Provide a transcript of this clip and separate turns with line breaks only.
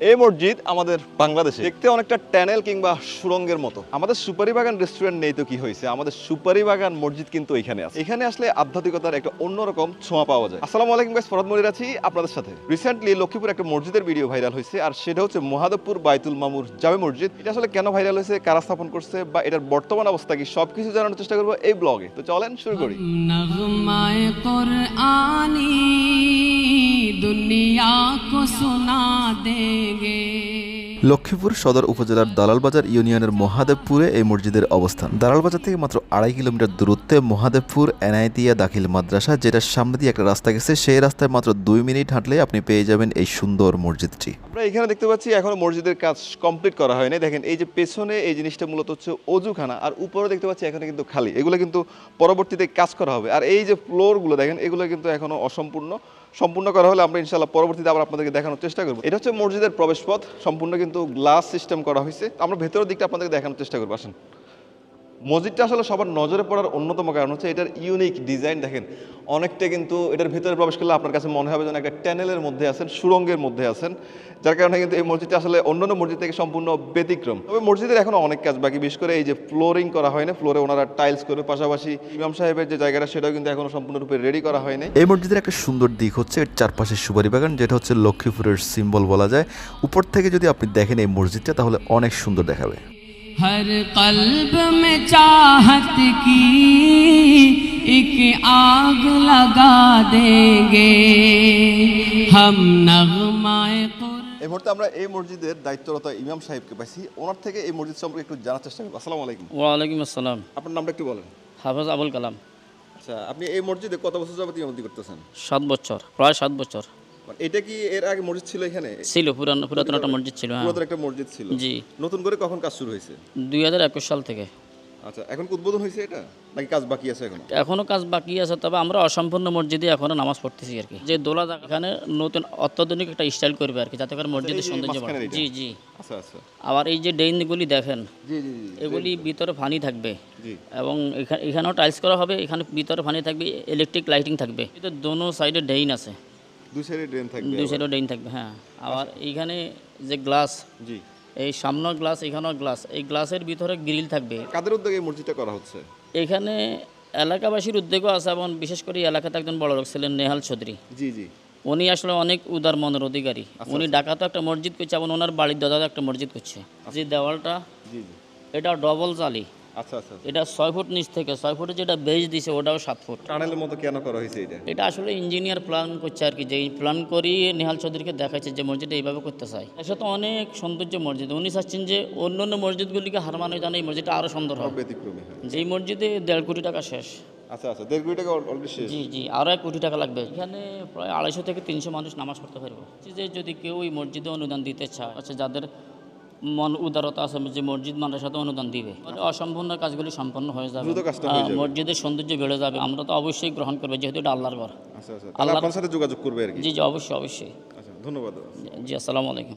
এই মসজিদ আমাদের বাংলাদেশে দেখতে অনেকটা ট্যানেল কিংবা সুরঙ্গের মতো। আমাদের সুপারি বাগান রেস্টুরেন্ট নেই তো কি হয়েছে? আমাদের সুপারি বাগান মসজিদ কিন্তু এখানে আছে। এখানে আসলে আধ্যাত্মিকতার একটা অন্যরকম ছোঁয়া পাওয়া যায়। আসসালাম আলাইকুম গাইস ফরাদ মনির আছি আপনাদের সাথে। রিসেন্টলি লক্ষ্মীপুর একটা মসজিদের ভিডিও ভাইরাল হয়েছে, আর সেটা হচ্ছে মহাদেবপুর বাইতুল মামুর জামে মসজিদ। এটা আসলে কেন ভাইরাল হয়েছে, কারা স্থাপন করছে, বা এটার বর্তমান অবস্থা কি, সবকিছু জানানোর চেষ্টা করব এই ব্লগে তো চলেন শুরু করি।
দুনিয়া কো
লক্ষ্মীপুর সদর উপজেলার দালালবাজার ইউনিয়নের মহাদেবপুরে এই মসজিদের অবস্থান। দালালবাজার থেকে মাত্র আড়াই কিলোমিটার দূরত্বে মহাদেবপুর এনআইতিয়া দাখিল মাদ্রাসা যেটার সামনে দিয়ে একটা রাস্তা গেছে। সেই রাস্তায় মাত্র দুই মিনিট হাঁটলে আপনি পেয়ে যাবেন এই সুন্দর মসজিদটি।
আমরা এখানে দেখতে পাচ্ছি এখনও মসজিদের কাজ কমপ্লিট করা হয়নি। দেখেন এই যে পেছনে এই জিনিসটা মূলত হচ্ছে অজুখানা আর উপরে দেখতে পাচ্ছি এখানে কিন্তু খালি। এগুলো কিন্তু পরবর্তীতে কাজ করা হবে। আর এই যে ফ্লোরগুলো দেখেন এগুলো কিন্তু এখনও অসম্পূর্ণ। সম্পূর্ণ করা হলে আমরা ইনশাল্লাহ পরবর্তীতে আবার আপনাদেরকে দেখানোর চেষ্টা করব। এটা হচ্ছে মসজিদের প্রবেশপথ। সম্পূর্ণ কিন্তু গ্লাস সিস্টেম করা হয়েছে। আমরা ভেতরের দিকটা আপনাদেরকে দেখানোর চেষ্টা করব। আসেন। মসজিদটা আসলে সবার নজরে পড়ার অন্যতম কারণ হচ্ছে এটার ইউনিক ডিজাইন দেখেন, অনেকটা কিন্তু এটার ভিতরে প্রবেশ করলে আপনার কাছে মনে হবে যেন একটা ট্যানেলের মধ্যে আছেন, সুরঙ্গের মধ্যে আছেন, যার কারণে কিন্তু এই মসজিদটা আসলে অন্যান্য মসজিদ থেকে সম্পূর্ণ ব্যতিক্রম। তবে মসজিদের এখনও অনেক কাজ বাকি, বিশেষ করে এই যে ফ্লোরিং করা হয়নি ফ্লোরে ওনারা টাইলস করবে পাশাপাশি ইমাম সাহেবের যে জায়গাটা, সেটাও কিন্তু এখনও সম্পূর্ণরূপে রেডি করা হয়নি
এই মসজিদের একটা সুন্দর দিক হচ্ছে, এর চারপাশের সুপারি বাগান, যেটা হচ্ছে লক্ষ্মীপুরের সিম্বল বলা যায়। উপর থেকে যদি আপনি দেখেন এই মসজিদটা, তাহলে অনেক সুন্দর দেখাবে।
ہر قلب میں چاہت کی ایک آگ لگا دیں گے ہم
এই মুহূর্তে আমরা এই মসজিদের দায়িত্বরত ইমাম সাহেবকে পাইছি। ওনার থেকে এই মসজিদ সম্পর্কে একটু জানার চেষ্টা করব। আসসালামু আলাইকুম।
ওয়ালাইকুম আসসালাম।
আপনার নামটা একটু বলেন।
হাফেজ আবুল কালাম।
আচ্ছা আপনি এই মসজিদে কত বছর যাবত ইমামতি করতেছেন?
সাত বছর প্রায় সাত বছর।
এটা কি এর আগে মসজিদ ছিল এখানে?
ছিল পুরান পুরাতন একটা মসজিদ ছিল হ্যাঁ।
পুরাতন একটা মসজিদ ছিল।
জি।
নতুন করে কখন কাজ শুরু হয়েছে?
দুই হাজার একুশ সাল থেকে।
আচ্ছা এখন উদ্বোধন হয়েছে এটা? নাকি কাজ বাকি আছে এখন?
এখনও কাজ বাকি আছে তবে আমরা অসম্পূর্ণ মসজিদে এখনও নামাজ পড়তেছি আর কি। যে দোলা এখানে নতুন অত্যাধুনিক একটা স্টাইল করবে আর কি যাতে করে মসজিদের সৌন্দর্য বাড়ে। জি জি।
আচ্ছা আচ্ছা।
আবার এই যে ডেইনগুলি দেখেন
জি জি
এগুলি ভিতরে পানি থাকবে। এবং এখা- এখানেও টাইলস করা হবে এখানে ভিতরে পানি থাকবে ইলেকট্রিক লাইটিং থাকবে। কিন্তু দোনো সাইডে ডেইন আছে।
দুই সাইডে ড্রেন থাকবে
দুই সাইডেও ডেইন থাকবে হ্যাঁ। আবার এইখানে যে গ্লাস
জি।
এই সামনের গ্লাস এখানেও গ্লাস এই গ্লাসের ভিতরে গ্রিল থাকবে।
কাদের উদ্যোগে এই মসজিদটা করা হচ্ছে?
এখানে এলাকাবাসীর উদ্যোগও আছে এবং বিশেষ করে এলাকাতে একজন বড় লোক ছিলেন নেহাল চৌধুরী।
জি জি।
উনি আসলে অনেক উদার মনের অধিকারী। উনি ঢাকাতে একটা মসজিদ করছে এবং ওনার বাড়ির দাদাতে একটা মসজিদ করছে। যে দেওয়ালটা এটা ডবল জালি।
আচ্ছা আচ্ছা
এটা ছয় ফুট নিচ থেকে ছয় ফুটে যেটা বেজ দিছে ওটাও সাত ফুট।
টানেলের মতো কেন করা হয়েছে এটা?
এটা আসলে ইঞ্জিনিয়ার প্ল্যান করছে আর কি যে প্ল্যান করিয়ে নেহাল চৌধুরীকে দেখাচ্ছে যে মসজিদটা এইভাবে করতে চাই এর সাথে অনেক সৌন্দর্য মসজিদ উনি চাচ্ছেন যে অন্য অন্য মসজিদগুলিকে হার মানে জানে এই মসজিদটা আরও সুন্দর হবে যেই মসজিদে দেড় কোটি টাকা শেষ।
আচ্ছা আচ্ছা দেড় কোটি টাকা অলরেডি শেষ?
জি জি আরও এক কোটি টাকা লাগবে। এখানে প্রায় আড়াইশো থেকে তিনশো মানুষ নামাজ পড়তে পারবে। যে যদি কেউ এই মসজিদে অনুদান দিতে চায় আচ্ছা যাদের মন উদারতা আছে যে মসজিদ মানের সাথে অনুদান দিবে। অসম্পূর্ণ কাজগুলি সম্পন্ন হয়ে যাবে। মসজিদের সৌন্দর্য বেড়ে যাবে। আমরা তো অবশ্যই গ্রহণ করব যেহেতু এটা আল্লাহর ঘর।
আচ্ছা আচ্ছা। আপনার সাথে যোগাযোগ করবে
জি জি অবশ্যই অবশ্যই।
আচ্ছা ধন্যবাদ।
জি আসসালামু আলাইকুম।